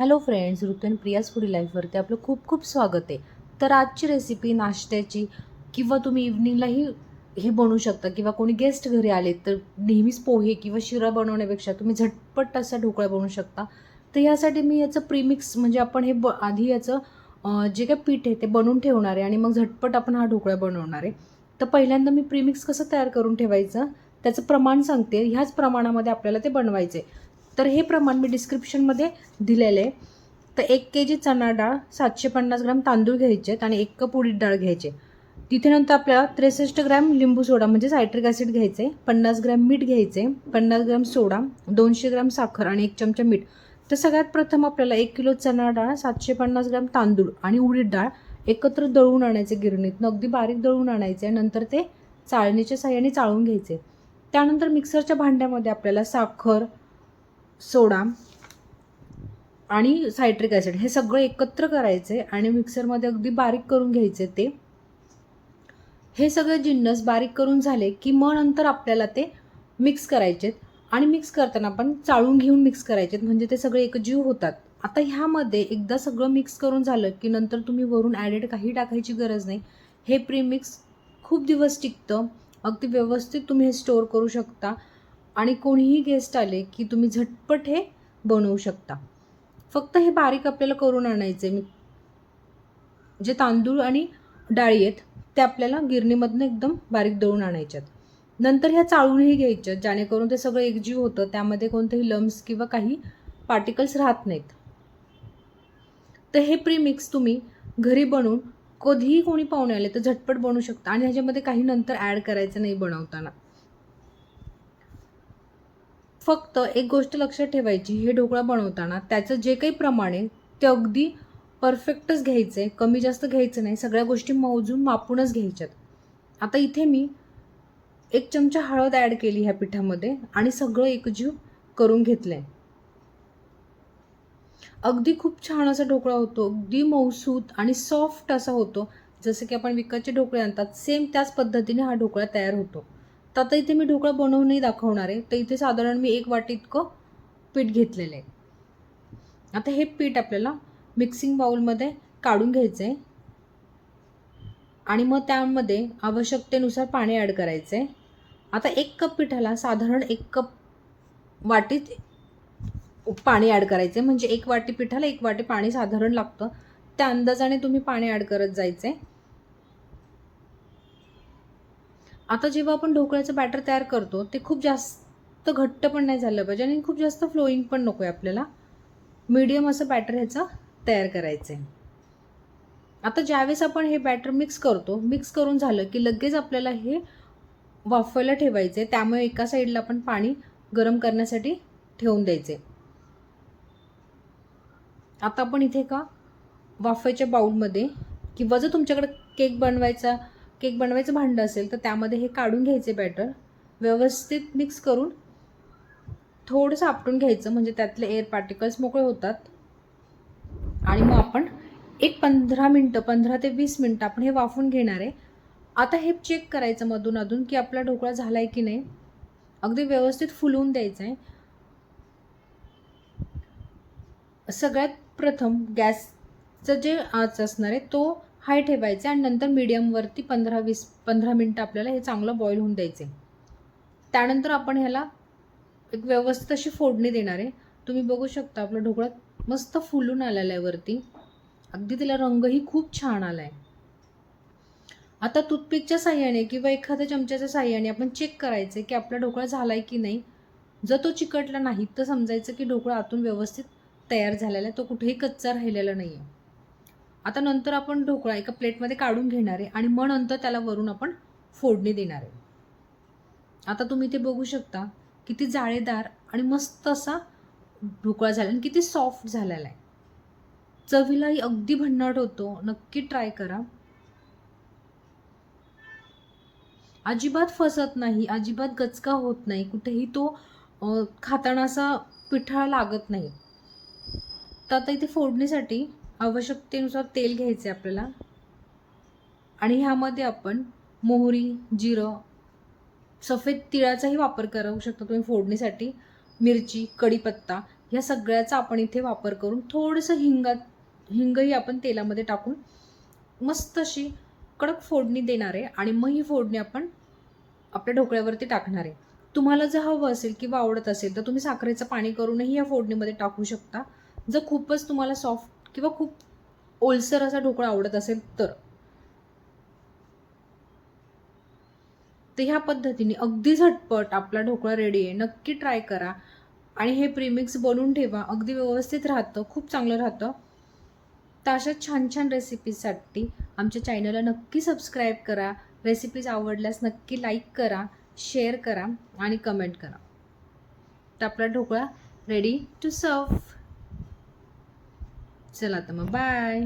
Hello friends Ritu and Priya's foodie लाईफवरती आपलं खूप खूप स्वागत आहे. तर आजची रेसिपी नाश्त्याची किंवा तुम्ही इव्हनिंगलाही हे बनवू शकता किंवा कोणी गेस्ट घरी आले तर नेहमीच पोहे किंवा शिरा बनवण्यापेक्षा तुम्ही झटपट असा ढोकळा बनवू शकता. तर यासाठी मी याचं प्रीमिक्स म्हणजे आपण हे ब आधी याचं जे काही पीठ आहे ते बनवून ठेवणार आहे आणि मग झटपट आपण हा ढोकळा बनवणार आहे. तर पहिल्यांदा मी प्रीमिक्स कसं तयार करून ठेवायचं? त्याचं प्रमाण सांगते. ह्याच प्रमाणामध्ये आपल्याला ते बनवायचं आहे तर हे प्रमाण मी डिस्क्रिप्शनमध्ये दिलेलं आहे तर एक के जी चणा डाळ सातशे पन्नास ग्राम तांदूळ घ्यायचे आहेत आणि एक कप उडीद डाळ घ्यायचे. तिथे नंतर आपल्याला त्रेसष्ट ग्रॅम लिंबू सोडा म्हणजे सायट्रिक ॲसिड घ्यायचे. पन्नास ग्रॅम मीठ घ्यायचे. पन्नास ग्रॅम सोडा दोनशे ग्रॅम साखर आणि एक चमचा मीठ. तर सगळ्यात प्रथम आपल्याला एक किलो चणा डाळ सातशे पन्नास ग्रॅम तांदूळ आणि उडीद डाळ एकत्र दळून आणायचे गिरणीतनं. अगदी बारीक दळून आणायचे नंतर ते चाळणीच्या साह्याने चाळून घ्यायचे. त्यानंतर मिक्सरच्या भांड्यामध्ये आपल्याला साखर सोडा आणि सायट्रिक ॲसिड हे सगळं एकत्र करायचे आणि मिक्सरमध्ये अगदी बारीक करून घ्यायचे ते. हे सगळे जिन्नस बारीक करून झाले की मग नंतर आपल्याला ते मिक्स करायचेत आणि मिक्स करताना आपण चाळून घेऊन मिक्स करायचेत म्हणजे ते सगळे एकजीव होतात. आता ह्यामध्ये एकदा सगळं मिक्स करून झालं की नंतर तुम्ही वरून ॲडेड काही टाकायची गरज नाही. हे प्रीमिक्स खूप दिवस टिकतं. अगदी व्यवस्थित तुम्ही हे स्टोअर करू शकता. आणि कोणीही गेस्ट आले की तुम्ही झटपट हे बनवू शकता. फक्त हे बारीक आपल्याला करून आणायचे. मी जे तांदूळ आणि डाळी आहेत ते आपल्याला गिरणीमधनं एकदम बारीक दळून आणायच्यात. नंतर ह्या चाळूनही घ्यायच्यात जेणेकरून ते सगळं एकजीव होतं. त्यामध्ये कोणतेही लम्स किंवा काही पार्टिकल्स राहत नाहीत. तर हे प्रीमिक्स तुम्ही घरी बनवून कधीही कोणी पाहुणे आले तर झटपट बनवू शकता. आणि ह्याच्यामध्ये काही नंतर ॲड करायचं नाही बनवताना. फक्त एक गोष्ट लक्षात ठेवायची हे ढोकळा बनवताना त्याचं जे काही प्रमाण आहे ते अगदी परफेक्टच घ्यायचं आहे कमी जास्त घ्यायचं नाही सगळ्या गोष्टी मोजून मापूनच घ्यायच्यात. आता इथे मी एक चमचा हळद ॲड केली ह्या पिठामध्ये आणि सगळं एकजीव करून घेतलं आहे अगदी खूप छान असा ढोकळा होतो अगदी मऊसूत आणि सॉफ्ट असा होतो. जसं की आपण विकतचे ढोकळे आणतात सेम त्याच पद्धतीने हा ढोकळा तयार होतो. तर आता इथे मी ढोकळा बनवूनही दाखवणार आहे. तर इथे साधारण मी एक वाटी इतकं पीठ घेतलेलं आहे. आता हे पीठ आपल्याला मिक्सिंग बाउलमध्ये काढून घ्यायचं आहे. आणि मग त्यामध्ये आवश्यकतेनुसार पाणी ॲड करायचं आहे. आता एक कप पिठाला साधारण एक कप वाटीत पाणी ॲड करायचं आहे. म्हणजे एक वाटी पिठाला एक वाटी पाणी साधारण लागतं. त्या अंदाजाने तुम्ही पाणी ॲड करत जायचं आहे. आता जेव्हा आपण ढोकळ्याचं बॅटर तयार करतो ते खूप जास्त घट्ट पण नाही झालं पाहिजे आणि खूप जास्त फ्लोईंग पण नको आहे आपल्याला. मीडियम असं बॅटर ह्याचं तयार करायचं आहे आता ज्यावेळेस आपण हे बॅटर मिक्स करतो मिक्स करून झालं की लगेच आपल्याला हे वाफवायला ठेवायचे त्यामुळे एका साईडला आपण पाणी गरम करण्यासाठी ठेवून द्यायचे आता आपण इथे का वाफायच्या बाऊलमध्ये किंवा जर तुमच्याकडे केक बनवायचा केक बनवायचं भांडं असेल तर त्यामध्ये हे काढून घ्यायचे बॅटर व्यवस्थित मिक्स करून थोडंसं आपटून घ्यायचं म्हणजे त्यातले एअर पार्टिकल्स मोकळे होतात. आणि मग आपण एक पंधरा मिनटं पंधरा ते वीस मिनटं आपण हे वाफून घेणार आहे. आता हे चेक करायचं मधून अधून की आपला ढोकळा झाला आहे की नाही. अगदी व्यवस्थित फुलवून द्यायचं आहे. सगळ्यात प्रथम गॅसचं जे आच असणार आहे तो हाय ठेवायचे आणि नंतर मीडियमवरती पंधरा वीस पंधरा मिनटं आपल्याला हे चांगलं बॉईल होऊन द्यायचे. त्यानंतर आपण ह्याला एक व्यवस्थित अशी फोडणी देणार आहे. तुम्ही बघू शकता आपला ढोकळा मस्त फुलून आलेला आहे वरती. अगदी त्याला रंगही खूप छान आला आहे आता टूथपिकच्या साह्याने किंवा एखाद्या चमच्याच्या साह्याने आपण चेक करायचं की आपला ढोकळा झाला आहे की नाही. जर तो चिकटला नाही तर समजायचं की ढोकळा आतून व्यवस्थित तयार झालेला आहे तो कुठेही कच्चा राहिलेला नाही आहे आता नंतर आपण ढोकळा एका प्लेटमध्ये काढून घेणार आहे आणि मग नंतर त्याला वरून आपण फोडणी देणार आहे. आता तुम्ही ते बघू शकता किती जाळेदार आणि मस्त असा ढोकळा झाला आणि किती सॉफ्ट झालेला आहे. चवीलाही अगदी भन्नाट होतो. नक्की ट्राय करा. अजिबात फसत नाही अजिबात गचका होत नाही. कुठेही तो खाताना असा पिठा लागत नाही. तर आता इथे फोडणीसाठी आवश्यकतेनुसार तेल घ्यायचं आहे आपल्याला. आणि ह्यामध्ये आपण मोहरी जिरं सफेद तिळाचाही वापर करू शकता. तुम्ही फोडणीसाठी मिरची कढीपत्ता ह्या सगळ्याचा आपण इथे वापर करून थोडंसं हिंगात हिंगही आपण तेलामध्ये टाकून मस्त अशी कडक फोडणी देणार आहे. आणि मग ही फोडणी आपण आपल्या ढोकळ्यावरती टाकणार आहे. तुम्हाला जर हवं असेल किंवा आवडत असेल तर तुम्ही साखरेचं पाणी करूनही या फोडणीमध्ये टाकू शकता. जर खूपच तुम्हाला सॉफ्ट किंवा खूप ओलसर असा ढोकळा आवडत असेल तर. तर ह्या पद्धतीने अगदी झटपट आपला ढोकळा रेडी आहे. नक्की ट्राय करा. आणि हे प्रीमिक्स बनवून ठेवा. अगदी व्यवस्थित राहतं. खूप चांगलं राहतं. तर अशा छान छान रेसिपीजसाठी आमच्या चॅनलला नक्की सबस्क्राईब करा. रेसिपीज आवडल्यास नक्की लाईक करा शेअर करा आणि कमेंट करा. तर आपला ढोकळा रेडी टू सर्व चला तर मग बाय